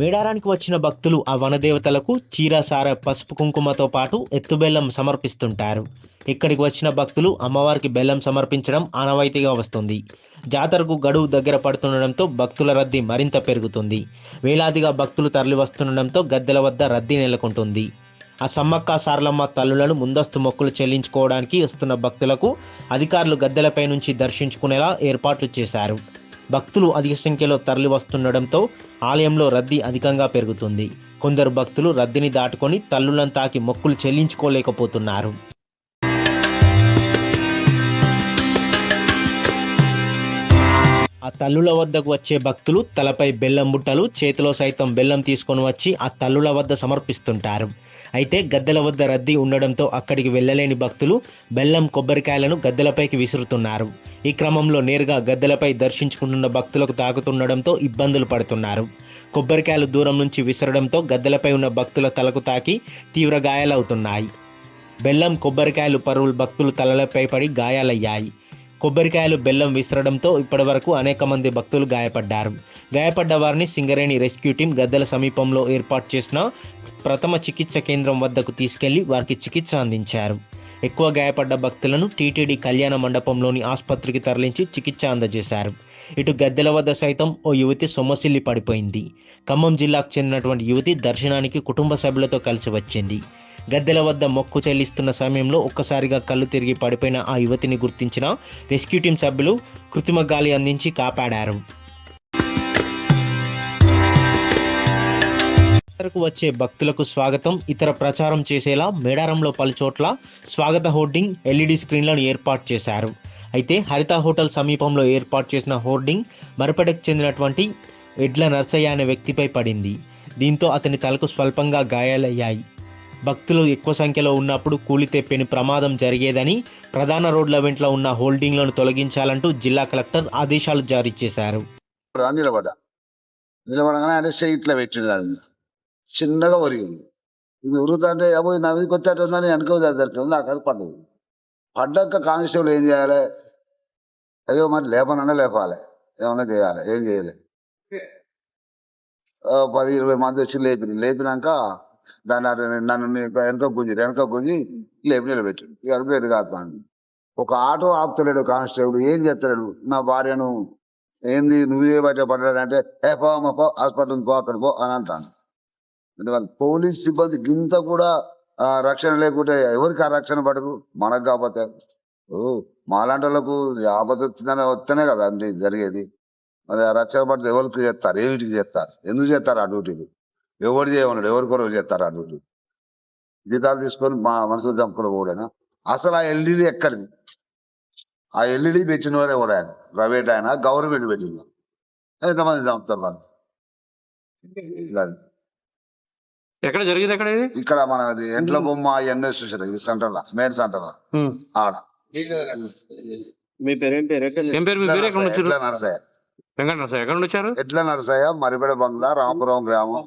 మేడారానికి వచ్చిన భక్తులు ఆ వనదేవతలకు చీర సార పసుపు కుంకుమతో పాటు ఎత్తుబెల్లం సమర్పిస్తుంటారు. ఇక్కడికి వచ్చిన భక్తులు అమ్మవారికి బెల్లం సమర్పించడం ఆనవాయితీగా వస్తుంది. జాతరకు గడువు దగ్గర పడుతుండడంతో భక్తుల రద్దీ మరింత పెరుగుతుంది. వేలాదిగా భక్తులు తరలి వస్తుండడంతో గద్దెల వద్ద రద్దీ నెలకొంటుంది. ఆ సమ్మక్క సారలమ్మ తల్లులను ముందస్తు మొక్కులు చెల్లించుకోవడానికి వస్తున్న భక్తులకు అధికారులు గద్దెలపై నుంచి దర్శించుకునేలా ఏర్పాట్లు చేశారు. భక్తులు అధిక సంఖ్యలో తరలి వస్తుండడంతో ఆలయంలో రద్దీ అధికంగా పెరుగుతుంది. కొందరు భక్తులు రద్దీని దాటుకొని తల్లులను తాకి మొక్కులు చెల్లించుకోలేకపోతున్నారు. ఆ తల్లుల వద్దకు వచ్చే భక్తులు తలపై బెల్లం బుట్టలు చేతిలో సైతం బెల్లం తీసుకొని వచ్చి ఆ తల్లుల వద్ద సమర్పిస్తుంటారు. అయితే గద్దెల వద్ద రద్దీ ఉండడంతో అక్కడికి వెళ్ళలేని భక్తులు బెల్లం కొబ్బరికాయలను గద్దెలపైకి విసురుతున్నారు. ఈ క్రమంలో నేరుగా గద్దెలపై దర్శించుకుంటున్న భక్తులకు తాకుతుండడంతో ఇబ్బందులు పడుతున్నారు. కొబ్బరికాయలు దూరం నుంచి విసరడంతో గద్దెలపై ఉన్న భక్తుల తలకు తాకి తీవ్ర గాయాలవుతున్నాయి. బెల్లం కొబ్బరికాయలు పరువులు భక్తులు తలలపై పడి గాయాలయ్యాయి. కొబ్బరికాయలు బెల్లం విసరడంతో ఇప్పటివరకు అనేక మంది భక్తులు గాయపడ్డారు. గాయపడ్డ వారిని సింగరేణి రెస్క్యూ టీం గద్దెల సమీపంలో ఏర్పాటు చేసిన ప్రథమ చికిత్స కేంద్రం వద్దకు తీసుకెళ్ళి వారికి చికిత్స అందించారు. ఎక్కువ గాయపడ్డ భక్తులను టీటీడీ కళ్యాణ మండపంలోని ఆసుపత్రికి తరలించి చికిత్స అందజేశారు. ఇటు గద్దెల వద్ద సైతం ఓ యువతి సొమ్మసిల్లి పడిపోయింది. ఖమ్మం జిల్లాకు చెందినటువంటి యువతి దర్శనానికి కుటుంబ సభ్యులతో కలిసి వచ్చింది. గద్దెల వద్ద మొక్కు చెల్లిస్తున్న సమయంలో ఒక్కసారిగా కళ్ళు తిరిగి పడిపోయిన ఆ యువతిని గుర్తించిన రెస్క్యూ టీం సభ్యులు కృత్రిమ గాలి అందించి కాపాడారు. వచ్చే భక్తులకు స్వాగతం. ఇతర ప్రచారం చేసేలా మేడారంలో పలుచోట్ల స్వాగత హోర్డింగ్ ఎల్ఈడి స్క్రీన్లను ఏర్పాటు చేశారు. అయితే హరిత హోటల్ సమీపంలో ఏర్పాటు చేసిన హోర్డింగ్ మరపడకు చెందినటువంటి ఎడ్ల నర్సయ్య అనే వ్యక్తిపై పడింది. దీంతో అతని తలకు స్వల్పంగా గాయాలయ్యాయి. భక్తులు ఎక్కువ సంఖ్యలో ఉన్నప్పుడు కూలితే పెను ప్రమాదం జరిగేదని ప్రధాన రోడ్ల వెంట ఉన్న హోల్డింగ్లను తొలగించాలంటూ జిల్లా కలెక్టర్ ఆదేశాలు జారీ చేశారు. నిలబడ్డా. నిలబడగానే ఇట్లా పెట్టిండు దాన్ని. చిన్నగా ఒరిగింది. ఇది ఉరుగుతుంటే అబ్బో నా మీదకి వెనక జరిగింది నాకు అది పడ్డది. పడ్డాక కానిస్టేబుల్ ఏం చేయాలి? అయ్యో మరి లేపనన్నా లేపాలి. ఏమన్నా చేయాలి? ఏం చేయలే? ఆ, పది ఇరవై మంది వచ్చి లేపిన లేపినాక దాన్ని నన్ను నీ- వెనక గుంజి వెనక గుంజి లేపి నిలబెట్టాడు ఇక పేరు కాదు ఒక ఆటో ఆపుతలేడు కానిస్టేబుల్ ఏం చేస్తలేడు? నా భార్యను ఏంది నువ్వే బయట పడ్డాడంటే ఏ పో అమ్మ పో హాస్పిటల్ పో అక్కడ పో అని అంటాను. ఎందుకంటే పోలీస్ సిబ్బంది గింత కూడా రక్షణ లేకుంటే ఎవరికి ఆ రక్షణ పడదు? మనకు కాకపోతే. ఓ మాలాంటి వాళ్ళకు ఆపద వచ్చిందని వస్తేనే కదా అండి జరిగేది. మరి ఆ రక్షణ పడితే ఎవరికి చేస్తారు? ఏమిటికి చేస్తారు? ఎందుకు చేస్తారు ఆ డ్యూటీలు? ఎవరు చేయమన్నాడు? ఎవరి కొరకు చేస్తారు ఆ డ్యూటీ జీతాలు తీసుకొని మా మనసులు చంపుకుని పోడైనా అసలు ఆ ఎల్ఈడి ఎక్కడిది? ఆ ఎల్ఈడి పెట్టిన వారు ఎవరు ఆయన. ప్రైవేట్ ఆయన గవర్నమెంట్ పెట్టింది. ఎంతమంది చంపుతారు వాళ్ళు. ఎక్కడ జరిగింది ఎక్కడ ఇది? ఇక్కడ మనది ఎంట్ల బొమ్మ ఎన్ఎస్ చూసారు ఇది సెంటర్ లా మెయిన్ సెంటర్ లా ఆడ. మీ పేరేం పేరు? ఏం పేరు? మీ పేరు ఎక్కడ నుంచి ఎట్ల నరసయ్య. వెంకట నరసయ్య ఎక్కడ నుండి వచ్చారు? ఎడ్ల నరసయ్య మరిపేడ బంగ్లా రామపురం గ్రామం.